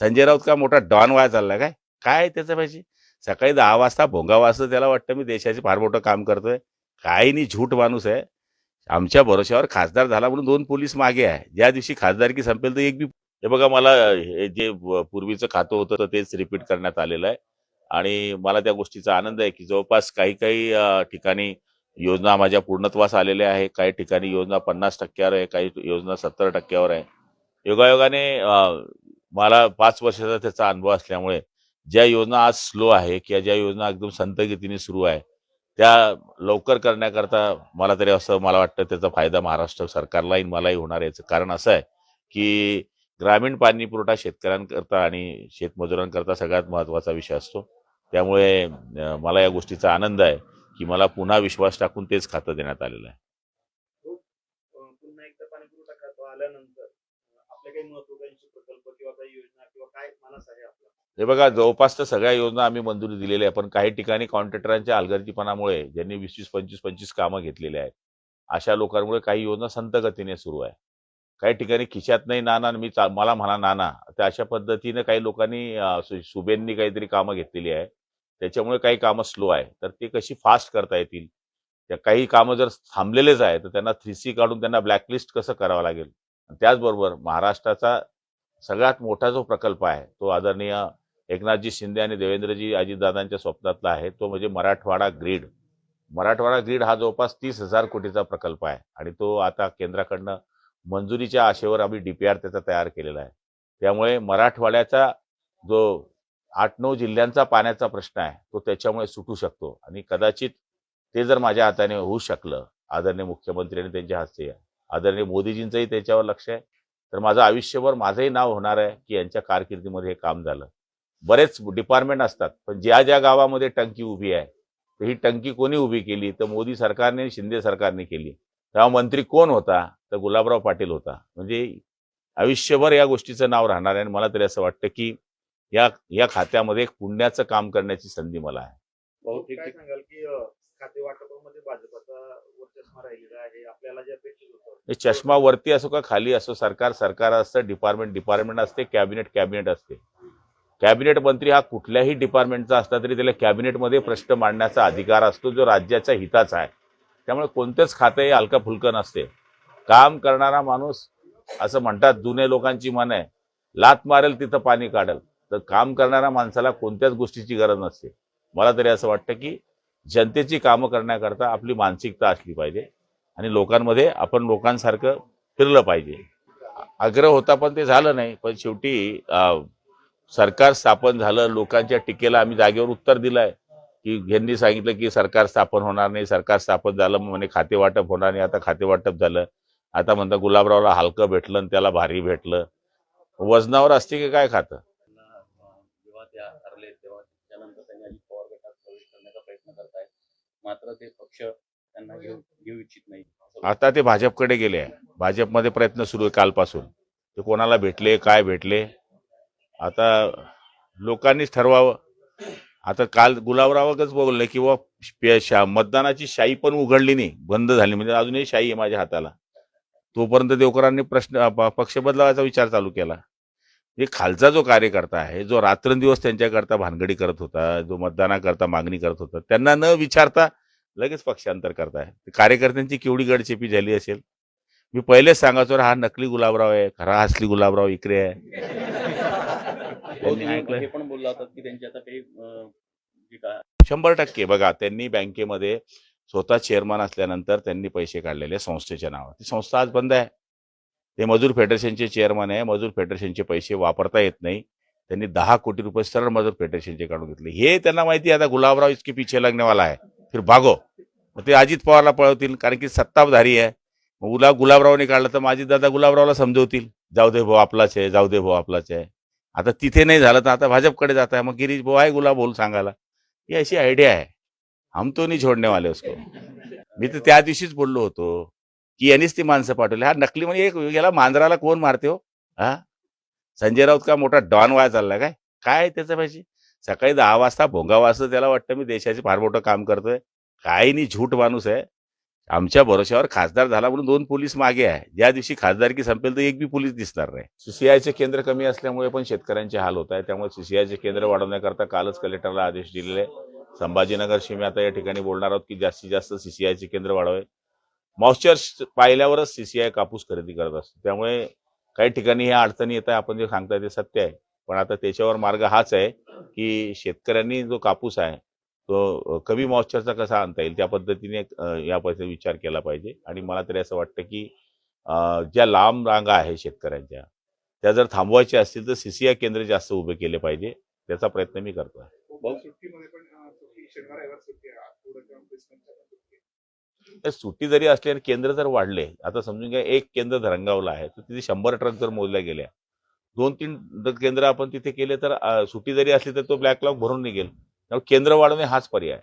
संजय राऊत का मोठा डॉन वाया चालला काय? काय त्याचं पाहिजे सकाळी दहा वाजता भोंगा वाजता त्याला वाटतं मी देशाचे फार मोठं काम करतोय. काही नाही झूट माणूस आहे. आमच्या भरोश्यावर खासदार झाला म्हणून दोन पोलीस मागे आहे. ज्या दिवशी खासदारकी संपेल तर एक बी हे बघा मला हे जे पूर्वीचं खातं होतं तर तेच रिपीट करण्यात आलेलं आहे. आणि मला त्या गोष्टीचा आनंद आहे की जवळपास काही काही ठिकाणी योजना माझ्या पूर्णत्वास आलेल्या आहे. काही ठिकाणी योजना पन्नास टक्क्यावर आहे काही योजना सत्तर टक्क्यावर आहे. योगायोगाने मला पाच वर्षाचा त्याचा अनुभव असल्यामुळे ज्या योजना आज स्लो आहे किंवा ज्या योजना एकदम संतगतीने सुरू आहे त्या लवकर करण्याकरता मला तरी असं मला वाटतं त्याचा फायदा महाराष्ट्र सरकारलाही मलाही होणार आहे. याचं कारण असं आहे की ग्रामीण पाणी पुरवठा शेतकऱ्यांकरता आणि शेतमजुरांकरता सगळ्यात महत्त्वाचा विषय असतो. त्यामुळे मला या गोष्टीचा आनंद आहे की मला पुन्हा विश्वास टाकून तेच खातं देण्यात आलेलं आहे. काही महत्वाकांक्षी प्रकल्प किंवा काही योजना किंवा काय मानस आहे आपला? हे बघा जवळपास तर सगळ्या योजना आम्ही मंजुरी दिलेल्या आहे पण काही ठिकाणी कॉन्ट्रॅक्टरांच्या अलगर्जीपणामुळे ज्यांनी वीस वीस पंचवीस पंचवीस कामं घेतलेली आहेत अशा लोकांमुळे काही योजना संत गतीने सुरू आहे. काही ठिकाणी खिशात नाही नाना मी मला म्हणा नाना. तर अशा पद्धतीने काही लोकांनी सुबेंनी काहीतरी कामं घेतलेली आहे त्याच्यामुळे काही कामं स्लो आहे तर ते कशी फास्ट करता येतील? त्या काही कामं जर थांबलेलेच आहे तर त्यांना थ्री सी काढून त्यांना ब्लॅकलिस्ट कसं करावं लागेल? त्याचबरोबर महाराष्ट्राचा सगळ्यात मोठा जो प्रकल्प आहे तो आदरणीय एकनाथजी शिंदे आणि देवेंद्रजी अजितदादांच्या स्वप्नातला आहे तो म्हणजे मराठवाडा ग्रीड. मराठवाडा ग्रीड हा जवळपास तीस हजार कोटीचा प्रकल्प आहे आणि तो आता केंद्राकडनं मंजुरीच्या आशेवर आम्ही डीपीआर त्याचा तयार केलेला आहे. त्यामुळे मराठवाड्याचा जो आठ नऊ जिल्ह्यांचा पाण्याचा प्रश्न आहे तो त्याच्यामुळे सुटू शकतो आणि कदाचित ते जर माझ्या हाताने होऊ शकलं आदरणीय मुख्यमंत्री आणि त्यांच्या हस्ते आदरणीय मोदीजींचंही त्याच्यावर लक्ष आहे. तर माझं आयुष्यभर माझंही नाव होणार आहे की यांच्या कारकिर्दीमध्ये हे काम झालं. बरेच डिपार्टमेंट असतात पण ज्या ज्या गावामध्ये टंकी उभी आहे तर ही टंकी कोणी उभी केली? तर मोदी सरकारने आणि शिंदे सरकारने केली. तेव्हा मंत्री कोण होता? तर गुलाबराव पाटील होता. म्हणजे आयुष्यभर या गोष्टीचं नाव राहणार आहे आणि मला तरी असं वाटतं की या या खात्यामध्ये एक पुण्याचं काम करण्याची संधी मला आहे. सांगाल की खाते वाटपामध्ये भाजपचा वर्चस्व राहिलेला आहे. आपल्याला जे अपेक्षित होतं हे चष्मा वरती असो का खाली असो सरकार सरकार असतं डिपार्टमेंट डिपार्टमेंट असते कॅबिनेट कॅबिनेट असते. कॅबिनेट मंत्री हा कुठल्याही डिपार्टमेंटचा असला तरी त्याला कॅबिनेटमध्ये प्रश्न मांडण्याचा अधिकार असतो जो राज्याच्या हिताचा आहे. त्यामुळे कोणतेच खातं हे हलका फुलकं नसते. काम करणारा माणूस असं म्हणतात जुने लोकांची मन आहे लात मारेल तिथं पाणी काढेल. तर काम करणाऱ्या माणसाला कोणत्याच गोष्टीची गरज नसते. मला तरी असं वाटतं की जनतेची कामं करण्याकरता आपली मानसिकता असली पाहिजे. आणि लोकांमध्ये आपण लोकांसारखं फिरलं पाहिजे. आग्रह होता पण ते झालं नाही. पण शेवटी सरकार स्थापन झालं लोकांच्या टीकेला आम्ही जागेवर उत्तर दिलंय. की यांनी सांगितलं की सरकार स्थापन होणार नाही सरकार स्थापन झालं मग म्हणे खाते वाटप होणार नाही आता खाते वाटप झालं. आता म्हणता गुलाबरावला हलकं भेटलं आणि त्याला भारी भेटलं. वजनावर असते की काय खातं? मात्र ते पक्ष त्यांना घेऊ घेऊ इच्छित नाही. आता ते भाजपकडे गेले आहे. भाजपमध्ये प्रयत्न सुरू आहे कालपासून. ते कोणाला भेटले काय भेटले? आता लोकांनीच ठरवावं. आता काल गुलाबरावच बोलले की बुवा पे- शा- मतदानाची शाई पण उघडली नाही. बंद झाली. म्हणजे अजूनही शाई आहे माझ्या हाताला. तोपर्यंत देवकरांनी प्रश्न पक्ष बदलावायचा विचार चालू केला. हे खालचा जो कार्यकर्ता आहे जो रात्रंदिवस त्यांच्याकरता भानगडी करत होता जो मतदानाकरता मागणी करत होता त्यांना न विचारता लगेच पक्षांतर करताय. कार्यकर्त्यांची केवढी गडचेपी झाली असेल? मी पहिलेच सांगायचो रे, हा नकली गुलाबराव आहे खरा असली गुलाबराव इकडे आहे. हो, त्यांनी तुम्ही ऐकलंय. हे पण बोलला होतात की त्यांची आता काही अं, जी काय शंभर टक्के. बघा त्यांनी बँकेमध्ये स्वतः चेअरमन असल्यानंतर त्यांनी पैसे काढलेले संस्थेच्या नावावर. ती संस्था आज बंद आहे. ते मजूर फेडरेशनचे चेअरमन आहे. मजूर फेडरेशनचे पैसे वापरता येत नाही. त्यांनी दहा कोटी रुपये सरळ मजूर फेडरेशनचे काढून घेतले. हे त्यांना माहिती आहे आता गुलाबराव इसके पिछे लगनेवाला आहे. फिर भागो. मग ते अजित पवारला पळवतील कारण की सत्ताधारी आहे. मग गुला गुलाबरावने काढलं तर माझी दादा गुलाबरावला समजवतील. जाऊ दे भाऊ आपलाच आहे जाऊ दे भाऊ आपलाच आहे. आता तिथे नाही झालं तर आता भाजपकडे जात आहे. मग गिरीश भाऊ आहे गुलाब बोल सांगायला. ही अशी आयडिया आहे. हम तो नाही छोडने वाले उसको. मी तर त्या दिवशीच बोललो होतो की यांनीच ती माणसं पाठवली. हा नकली म्हणजे एक याला मांजराला कोण मारते हो? हा? संजय राऊत का मोठा डॉन वाया चाललाय काय? काय त्याचं पाहिजे सकाळी दहा वाजता भोंगा वाजता त्याला वाटतं मी देशाचे फार मोठं काम करतोय. काही नाही झूट माणूस आहे. आमच्या भरोश्यावर खासदार झाला म्हणून दोन पोलीस मागे आहे. ज्या दिवशी खासदारकी संपेल तर एक बी पोलीस दिसणार नाही. सीसीआयचे केंद्र कमी असल्यामुळे पण शेतकऱ्यांचे हाल होत आहे त्यामुळे सीसीआयचे केंद्र वाढवण्याकरता कालच कलेक्टरला आदेश दिलेले आहे. संभाजीनगरशी आता या ठिकाणी बोलणार आहोत की जास्तीत जास्त सीसीआयचे केंद्र वाढवावे मॉइश्चर पाहिल्यावरच सीसीआय कापूस खरेदी करत असतो. त्यामुळे काही ठिकाणी ह्या अडचणी येत आहे आपण जे सांगताय ते सत्य आहे. पण आता त्याच्यावर मार्ग हाच आहे की शेतकऱ्यांनी जो कापूस आहे तो कमी मॉइश्चरचा कसा आणता येईल त्या पद्धतीने या पद्धतीने विचार केला पाहिजे. आणि मला तरी असं वाटतं की ज्या लांब रांगा आहे शेतकऱ्यांच्या त्या जर थांबवायच्या असतील तर सीसीआय केंद्र जास्त उभे केले पाहिजे. त्याचा प्रयत्न मी. तर सुट्टी जरी असली आणि केंद्र जर वाढले आता समजून घ्या एक केंद्र धरंगावलं आहे तर तिथे शंभर ट्रक जर मोजल्या गेल्या दोन तीन केंद्र आपण तिथे केले तर सुट्टी जरी असली तर तो ब्लॅकलॉक भरून निघेल. त्यामुळे केंद्र वाढवणे हाच पर्याय.